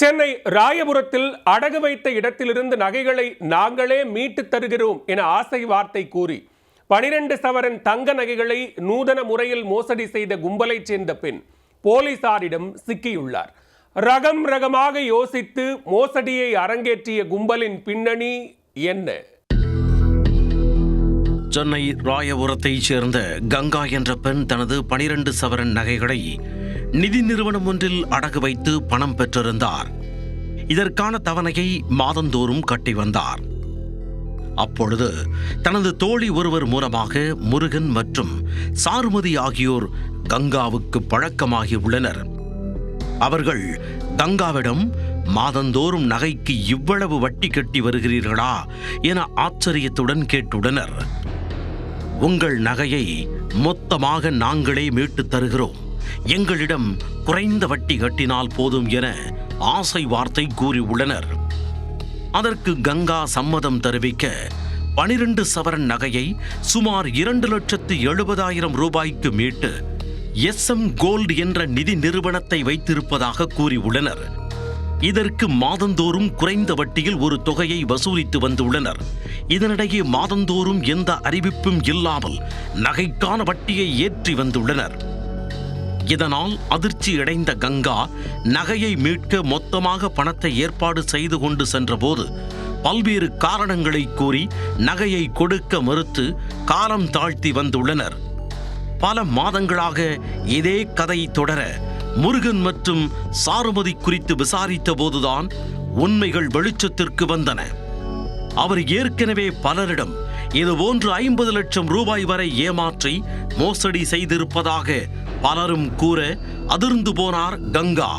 சென்னை ராயபுரத்தில் அடகு வைத்த இடத்திலிருந்து நகைகளை நாங்களே மீட்டுத் தருகிறோம் என ஆசை வார்த்தை கூறி பனிரெண்டு சவரன் தங்க நகைகளை நூதன முறையில் மோசடி செய்த கும்பலைச் சேர்ந்த பெண் போலீசாரிடம் சிக்கியுள்ளார். ரகம் ரகமாக யோசித்து மோசடியை அரங்கேற்றிய கும்பலின் பின்னணி என்ன? சென்னை ராயபுரத்தைச் சேர்ந்த கங்கா என்ற பெண் தனது பனிரெண்டு சவரன் நகைகளை நிதி நிறுவனம் ஒன்றில் அடகு வைத்து பணம் பெற்றிருந்தார். இதற்கான தவணையை மாதந்தோறும் கட்டி வந்தார். அப்பொழுது தனது தோழி ஒருவர் மூலமாக முருகன் மற்றும் சாருமதி ஆகியோர் கங்காவுக்கு பழக்கமாகி உள்ளனர். அவர்கள் கங்காவிடம் மாதந்தோறும் நகைக்கு இவ்வளவு வட்டி கட்டி வருகிறீர்களா? என ஆச்சரியத்துடன் கேட்டுள்ளனர். உங்கள் நகையை மொத்தமாக நாங்களே மீட்டுத் தருகிறோம். எங்களிடம் குறைந்த வட்டி கட்டினால் போதும் என ஆசை வார்த்தை கூறியுள்ளனர் அதற்கு கங்கா சம்மதம் தெரிவிக்க பனிரெண்டு சவரன் நகையை சுமார் இரண்டு லட்சத்து எழுபதாயிரம் ரூபாய்க்கு மீட்டு எஸ் எம் கோல்டு என்ற நிதி நிறுவனத்தை வைத்திருப்பதாக கூறியுள்ளனர் இதற்கு மாதந்தோறும் குறைந்த வட்டியில் ஒரு தொகையை வசூலித்து வந்துள்ளனர் இதனிடையே மாதந்தோறும் எந்த அறிவிப்பும் இல்லாமல் நகைக்கான வட்டியை ஏற்றி வந்துள்ளனர். இதனால் அதிர்ச்சி அடைந்த கங்கா நகையை மீட்க மொத்தமாக பணத்தை ஏற்பாடு செய்து கொண்டு சென்றபோது பல்வேறு காரணங்களை கூறி நகையை கொடுக்க மறுத்து காலம் தாழ்த்தி வந்துள்ளனர். பல மாதங்களாக இதே கதை தொடர முருகன் மற்றும் சாருமதி குறித்து விசாரித்த போதுதான் உண்மைகள் வெளிச்சத்திற்கு வந்தன. அவர் ஏற்கனவே பலரிடம் இதுபோன்று ஐம்பது லட்சம் ரூபாய் வரை ஏமாற்றி மோசடி செய்திருப்பதாக பலரும் கூற அதிர்ந்து போனார் கங்கா.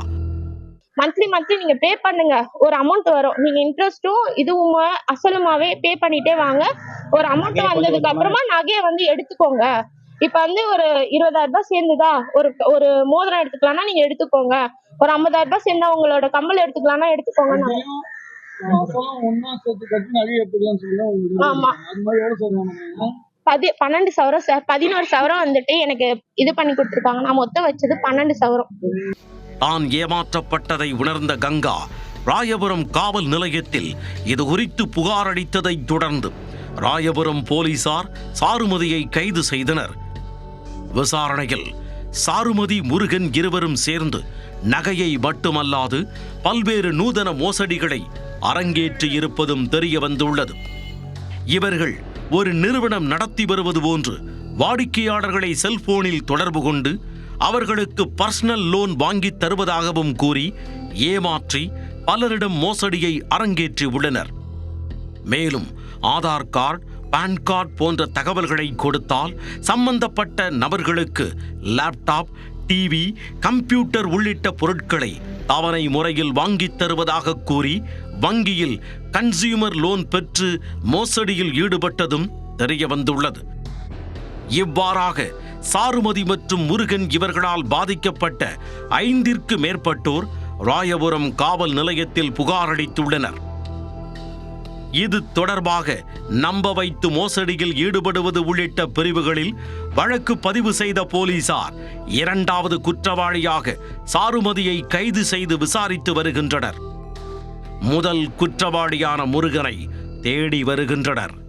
மந்த்லி மந்த்லி நீங்க பே பண்ணுங்க. ஒரு அமௌண்ட் வரும். நீங்க இன்ட்ரெஸ்ட்டும் இதுவும் அசலுமாவே பே பண்ணிட்டே வாங்க. ஒரு அமௌண்ட் வந்ததுக்கு அப்புறமா நகையை வந்து எடுத்துக்கோங்க. இப்ப வந்து ஒரு இருபதாயிரம் ரூபாய் சேர்ந்துதா? ஒரு ஒரு மோதிரம் எடுத்துக்கலாம்னா நீங்க எடுத்துக்கோங்க. ஒரு ஐம்பதாயிரம் ரூபாய் சேர்ந்தா உங்களோட கம்மல் எடுத்துக்கலாம்னா எடுத்துக்கோங்க ஆமா. அது பதி பன்னெண்டு சவரம் சார் பதினோரு சவரம் வந்துட்டு எனக்கு இது பண்ணி கொடுத்துருக்காங்க. நான் மொத்தம் வச்சது பன்னெண்டு சவரம். தான் ஏமாற்றப்பட்டதை உணர்ந்த கங்கா ராயபுரம் காவல் நிலையத்தில் இது குறித்து புகார் அளித்ததை தொடர்ந்து ராயபுரம் போலீசார் சாருமதியை கைது செய்தனர். விசாரணையில் சாருமதி முருகன் இருவரும் சேர்ந்து நகையை மட்டுமல்லாது பல்வேறு நூதன மோசடிகளை அரங்கேற்றி இருப்பதும் தெரிய வந்துள்ளது. இவர்கள் ஒரு நிறுவனம் நடத்தி வருவது போன்று வாடிக்கையாளர்களை செல்போனில் தொடர்பு கொண்டு அவர்களுக்கு பர்சனல் லோன் வாங்கித் தருவதாகவும் கூறி ஏமாற்றி பலரிடம் மோசடியை அரங்கேற்றி உள்ளனர். மேலும் ஆதார் கார்டு பான் கார்டு போன்ற தகவல்களை கொடுத்தால் சம்பந்தப்பட்ட நபர்களுக்கு லேப்டாப் டிவி கம்ப்யூட்டர் உள்ளிட்ட பொருட்களை தவணை முறையில் வாங்கித் தருவதாக கூறி வங்கியில் கன்சியூமர் லோன் பெற்று மோசடியில் ஈடுபட்டதும் தெரிய வந்துள்ளது. இவ்வாறாக சாருமதி மற்றும் முருகன் இவர்களால் பாதிக்கப்பட்ட ஐந்திற்கு மேற்பட்டோர் ராயபுரம் காவல் நிலையத்தில் புகாரளித்துள்ளனர் இது தொடர்பாக நம்ப வைத்து மோசடியில் ஈடுபடுவது உள்ளிட்ட பிரிவுகளில் வழக்கு பதிவு செய்த போலீசார் இரண்டாவது குற்றவாளியாக சாருமதியை கைது செய்து விசாரித்து வருகின்றனர். முதல் குற்றவாளியான முருகனை தேடி வருகின்றனர்.